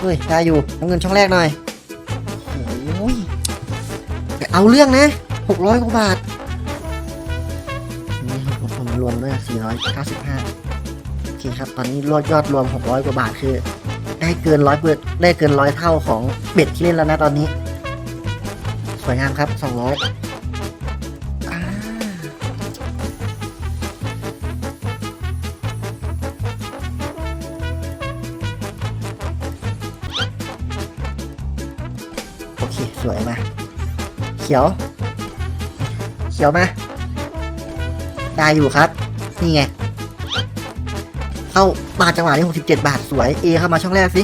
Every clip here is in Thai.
เฮ้ยได้อยู่เอาเงินช่องแรกหน่อยโอ้ยเอาเรื่องนะหกร้อยกว่าบาทนี่ครับผมรวมด้วยสี่ร้อยเก้าสิบห้าโอเคครับ ตอนนี้รวดยอดรวมหกร้อยกว่าบาทคือ ได้เกินร้อยเปิดได้เกินร้อยเท่าของเบ็ดที่เล่นแล้วนะตอนนี้ สวยงามครับสองร้อย เคสวยมา เขียว เขียวมา ได้อยู่ครับ นี่ไง เข้ามาจังหวะนี้67 บาทสวย A เข้ามาช่องแรกสิ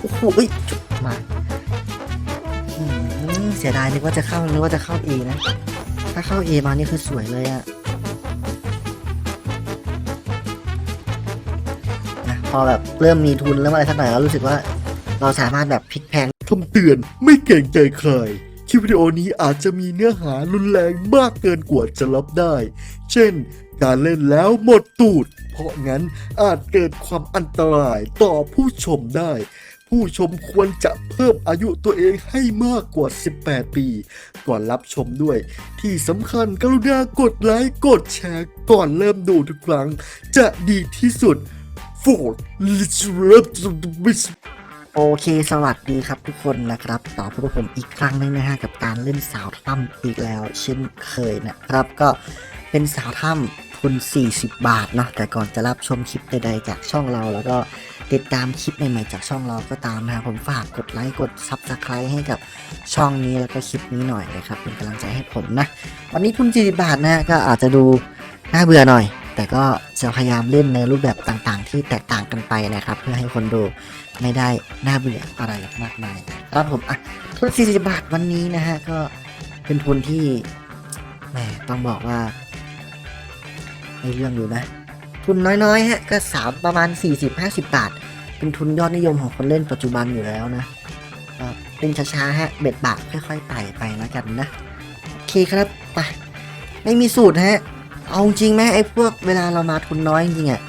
โอ้โหเอ้ยมาเสียดายนึกว่าจะเข้านึกว่าจะเข้า A นะ ถ้าเข้า A มานี่คือสวยเลยอะนะพอแบบเริ่มมีทุนเริ่มอะไรสักหน่อยแล้วรู้สึกว่าเราสามารถแบบพลิกแพง คำเตือนไม่เกรงใจใคร คลิปวิดีโอนี้อาจจะมีเนื้อหารุนแรงมากเกินกว่าจะรับได้ เช่น การเล่นแล้วหมดตูด เพราะงั้นอาจเกิดความอันตรายต่อผู้ชมได้ ผู้ชมควรจะเพิ่มอายุตัวเองให้มากกว่า 18 ปี ก่อนรับชมด้วย ที่สำคัญกรุณากดไลค์กดแชร์ก่อนเริ่มดูทุกครั้ง จะดีที่สุด for l โอเค สวัสดีครับทุกคนนะครับ ต่อพบกับผมอีกครั้งหนึงนะฮะ กับการเล่นสาวถ้ำอีกแล้ว เช่นเคยนะครับ ก็เป็นสาวถ้ำทุน 40 บาทเนาะแต่ก่อนจะรับชมคลิปใดๆจากช่องเรา แล้วก็ติดตามคลิปใหม่ๆจากช่องเราก็ตามนะ ผมฝากกดไลค์กด Subscribe ให้กับช่องนี้แล้วก็คลิปนี้หน่อยนะครับเป็นกำลังใจให้ผมนะ วันนี้ทุน40บาทนะก็อาจจะดูน่าเบื่อหน่อย แต่ก็จะพยายามเล่นในรูปแบบต่างๆ ที่แตกต่างกันไปนะครับ เพื่อให้คนดูไม่ได้น่าเบื่ออะไรมากมายครับผมอะทุน40 บาทวันนี้นะฮะก็เป็นทุนที่แหมต้องบอกว่าในเรื่องอยู่นะ ทุนน้อยๆฮะก็สามประมาณ 40-50 บาท เป็นทุนยอดนิยมของคนเล่นปัจจุบันอยู่แล้วนะก็เป็นช้าๆฮะเบ็ดบาทค่อยๆไต่ไปแล้วกันนะโอเคครับไปไม่มีสูตรฮะ เอาจริงไหมไอ้พวกเวลาเรามาทุนน้อยจริงๆอะ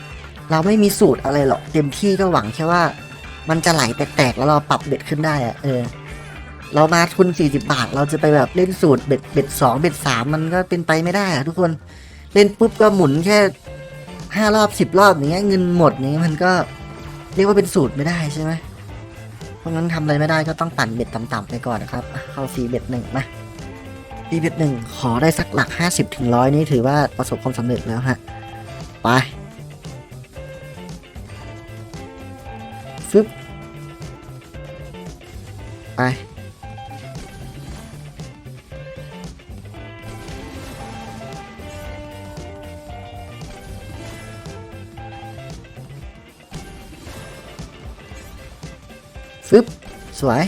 เราไม่มีสูตรอะไรหรอกเต็มที่ก็หวังแค่ว่า มันจะไหลแตกๆแล้วเราปรับเบ็ดขึ้นได้อะเออ เรามาทุน 40 บาท เราจะไปแบบเล่นสูตรเบ็ดเบ็ดสองเบ็ดสามมันก็เป็นไปไม่ได้อะทุกคนเล่นปุ๊บก็หมุนแค่ห้ารอบสิบรอบอย่างเงี้ยเงินหมดอย่างเงี้ยมันก็เรียกว่าเป็นสูตรไม่ได้ใช่ไหมเพราะงั้นทำอะไรไม่ได้ก็ต้องปั่นเบ็ดต่ำๆไปก่อนนะครับ เข้าฟรีเบ็ดหนึ่งมา ฟรีดหนึ่งขอได้สักหลัก 50ถึงร้อยนี่ถือว่าประสบความสำเร็จแล้วฮะ ไปฟึบไป ฟึบสวย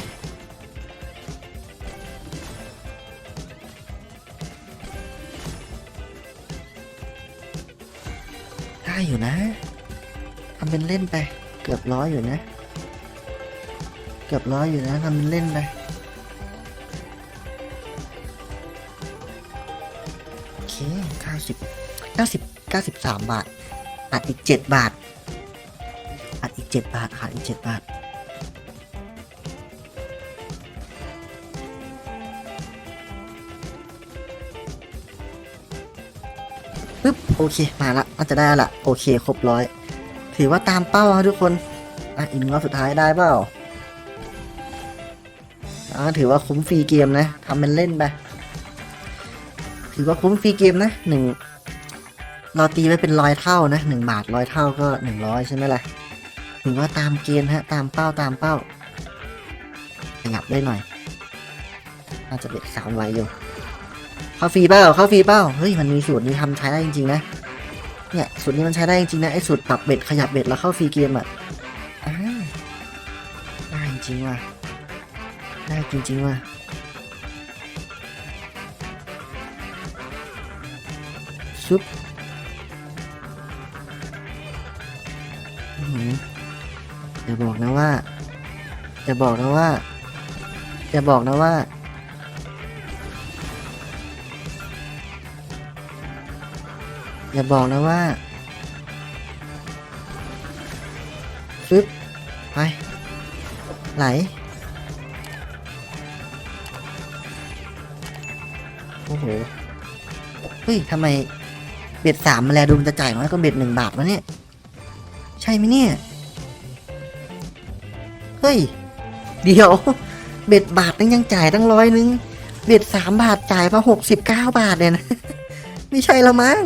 ร้อยอยู่นะ เกือบร้อยอยู่นะทำเป็นเล่นไปโอเคเก้าสิบเก้าสิบเก้าสิบสามบาทอัดอีกเจ็ดบาท อัดอีกเจ็ดบาทขาดอีกเจ็ดบาทปึ๊บโอเคมาละน่าจะได้ละโอเค ครบร้อย ถือว่าตามเป้าครับทุกคน อะอีกหนึ่งรอบสุดท้ายได้เปล่าอ่าถือว่าคุ้มฟรีเกมนะทำเป็นเล่นไปถือว่าคุ้มฟรีเกมนะหนึ่งเราตีไว้เป็นร้อยเท่านะหนึ่งบาทร้อยเท่าก็หนึ่งร้อยใช่ไหมล่ะถือว่าตามเกณฑ์ฮะตามเป้าตามเป้าขยับได้หน่อยน่าจะเป็นสามไว้อยู่เข้าฟรีเปล่าเข้าฟรีเปล่าเฮ้ยมันมีสูตรนี้ทำใช้ได้จริงๆนะเนี่ยสูตรนี้มันใช้ได้จริงๆนะไอ้สูตรปรับเบ็ดขยับเบ็ดแล้วเข้าฟรีเกมอะอ่าได้ จริงๆว่ะได้จริงๆว่ะซุปอย่าบอกนะว่า อย่าบอกนะว่า อย่าบอกนะว่า อย่าบอกนะว่าฟึบไป ไหลโอ้โหเฮ้ยทำไมเบ็ดสามมาแลดูมันจะจ่ายน้อยกว่าเบ็ดหนึ่งบาทวะเนี่ย ใช่ไหมเนี่ยเฮ้ย เดี๋ยว เบ็ดบาทนึงยังจ่ายตั้งร้อยนึง เบ็ดสามบาทจ่ายมาหกสิบเก้าบาทเลยนะ ไม่ใช่ละมั้ง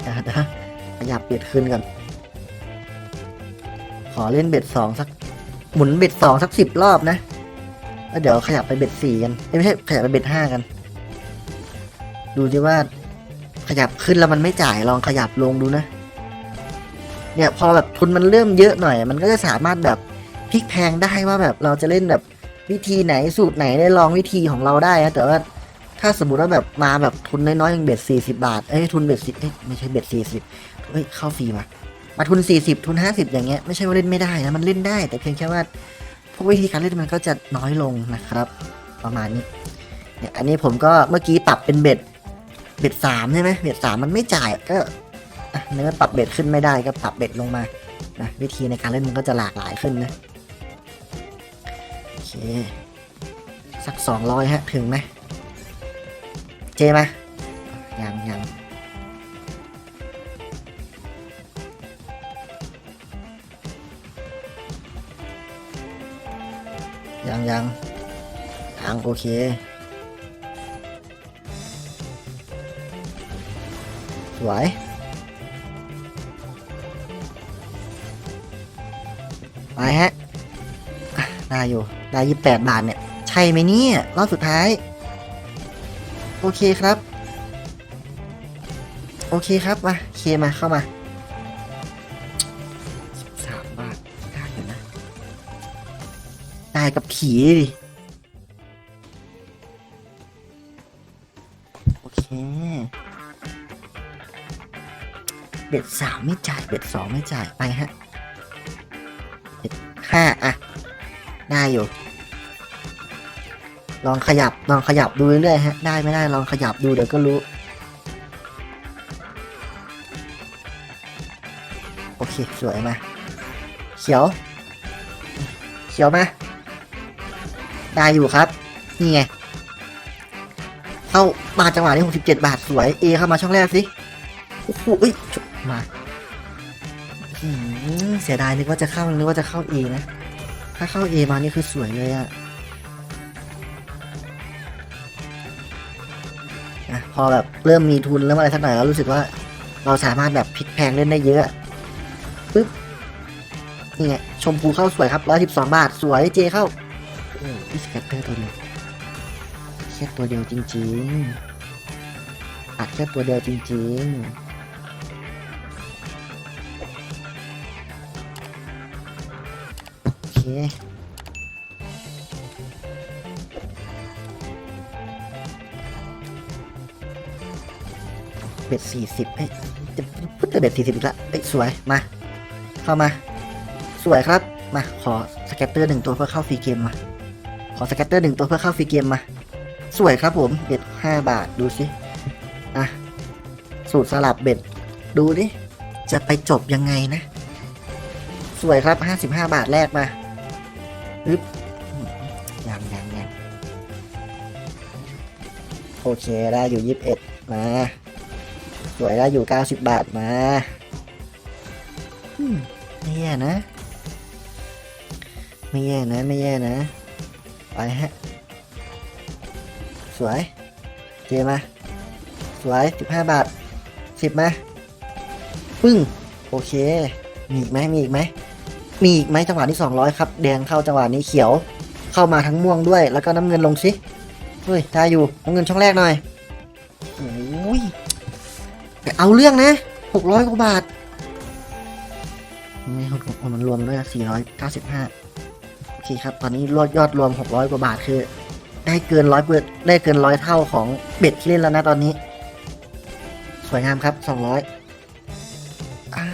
เดี๋ยวนะขยับเบ็ดขึ้นก่อนขอเล่นเบ็ดสองสัก หมุนเบ็ดสองสักสิบรอบนะแล้วเดี๋ยวขยับไปเบ็ดสี่กันไม่ใช่ขยับไปเบ็ดห้ากัน ดูดิว่า ขยับขึ้นแล้วมันไม่จ่ายลองขยับลงดูนะ เนี่ยพอแบบทุนมันเริ่มเยอะหน่อย มันก็จะสามารถแบบพลิกแพงได้ว่าแบบเราจะเล่นแบบวิธีไหนสูตรไหนได้ลองวิธีของเราได้นะแต่ว่าถ้าสมมติว่าแบบมาแบบทุนน้อยๆอย่างเบ็ดสี่สิบาท เอ้ยทุนเบ็ดสิบเอ้ยไม่ใช่เบ็ดสี่สิบเอ้ยเข้าฟรีมา มาทุนสี่สิบทุนห้าสิบอย่างเงี้ยไม่ใช่ว่าเล่นไม่ได้นะมันเล่นได้ แต่เพียงแค่ว่าพวกวิธีการเล่นมันก็จะน้อยลงนะครับ ประมาณนี้เนี่ยอันนี้ผมก็เมื่อกี้ปรับเป็นเบ็ดเบ็ดสามใช่ไหมเบ็ดสามมันไม่จ่ายก็เนื้อปรับเบ็ดขึ้นไม่ได้ก็ปรับเบ็ดลงมานะวิธีในการเล่นมันก็จะหลากหลายขึ้นนะโอเคสักสองร้อยฮะถึงไหมเจไหมยังยัง ยังยังยังโอเคสวยไปฮะอะได้อยู่ ได้ยี่แปดบาทเนี่ย ใช่ไหมเนี่ยรอบสุดท้าย โอเคครับ โอเคครับ มาเคมาเข้ามา ได้กับผีดิโอเค เบ็ดสามไม่จ่าย เบ็ดสองไม่จ่ายไปฮะเบ็ดห้าอะได้อยู่ ลองขยับ ลองขยับดูเรื่อยๆฮะ ได้ไม่ได้ลองขยับดูเดี๋ยวก็รู้ โอเค สวยมาเขียว เขียวมา ได้อยู่ครับ นี่ไง เข้ามาจังหวะนี้67บาทสวย A เข้ามาช่องแรกสิ โอ้โหเอ้ยมาเสียดายนึกว่าจะเข้านึกว่าจะเข้า A นะ ถ้าเข้า A มานี่คือสวยเลยอะอะพอแบบเริ่มมีทุนเริ่มอะไรสักหน่อยแล้วรู้สึกว่า เราสามารถแบบพลิกแพงเล่นได้เยอะปึ๊บนี่ไงชมพูเข้าสวยครับร้อยสิบสองบาทสวยเจเข้า โอ้ยสแกตเตอร์ตัวเดียวแค่ตัวเดียวจริงๆอัดแค่ตัวเดียวจริงๆโอเคเบ็ดสี่สิบเอ้ยจะพูดแต่เบ็ดสี่สิบอีกละเอ้ยสวย มา เข้ามา สวยครับ มา ขอสแกตเตอร์หนึ่งตัวเพื่อเข้าฟรีเกมมา อสแกตเตอร์หนึ่งตัวเพื่อเข้าฟรีเกมมา สวยครับผมเบ็ดห้าบาทดูสิอะสูตรสลับเบ็ด ดูดิ จะไปจบยังไงนะ สวยครับห้าสิบห้าบาทแรกมาอึ๊บยังยังยังโอเคได้อยู่ยี่สิบเอ็ดมา สวยได้อยู่90บบาทมาไม่แย่นะ ไม่แย่นะ ไม่แย่นะ ไปฮะ สวยเจมา สวย15บาท10มา ปึ้ง โอเค มีอีกไหมมีอีกไหม มีอีกไหมจังหวะที่200ครับ แดงเข้าจังหวะนี้เขียว เข้ามาทั้งม่วงด้วย แล้วก็น้ำเงินลงสิเฮ้ยได้อยู่น้ำเงินช่องแรกหน่อยโอ้ยเอาเรื่องนะหกร้อยกว่าบาทนี่มันรวมด้วยสี่ร้อยเก้าสิบห้า อเคครับ ตอนนี้ยอดยอดรวมหกร้อยกว่าบาทคือ ได้เกินร้อยเปิดได้เกินร้อยเท่าของเบ็ดที่เล่นแล้วนะตอนนี้ สวยงามครับสองร้อยอ่า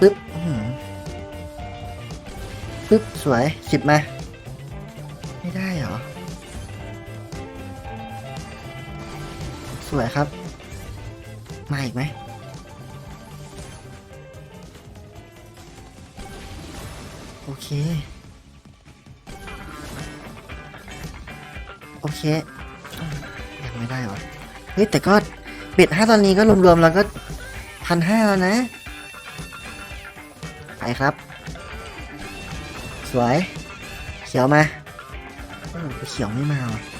ปึ๊บปึ๊บ สวยสิบมา วยครับ มาอีกไหมโอเค โอเค ยังไม่ได้หรอ เฮ้ย แต่ก็เบ็ดห้าตอนนี้ก็รวมๆ แล้วก็พันห้าแล้วนะ ไปครับ สวย เขียวมาเขียวไม่มาว่ะ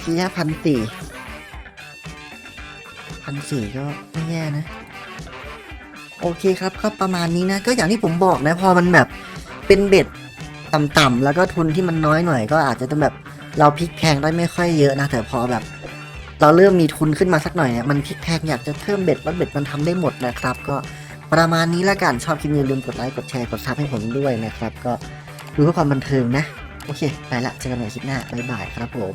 พี่ยาพันสี่พันสี่ก็ไม่แย่นะ โอเคครับก็ประมาณนี้นะ ก็อย่างที่ผมบอกนะ พอมันแบบเป็นเบ็ดต่ำๆแล้วก็ทุนที่มันน้อยหน่อย ก็อาจจะต้องแบบเราพลิกแพงได้ไม่ค่อยเยอะนะแต่พอแบบ เราเริ่มมีทุนขึ้นมาสักหน่อยเนี่ยมันพลิกแพงอยากจะเพิ่มเบ็ดว่าเบ็ดมันทำได้หมดนะครับ ก็ประมาณนี้ละกันชอบคลิปนี้อย่าลืมกดไลค์กดแชร์กดซับให้ผมด้วยนะครับ ก็ดูเพื่อความบันเทิงนะ โอเค ไปละเจอกันใหม่คลิปหน้าบ๊ายบายครับผม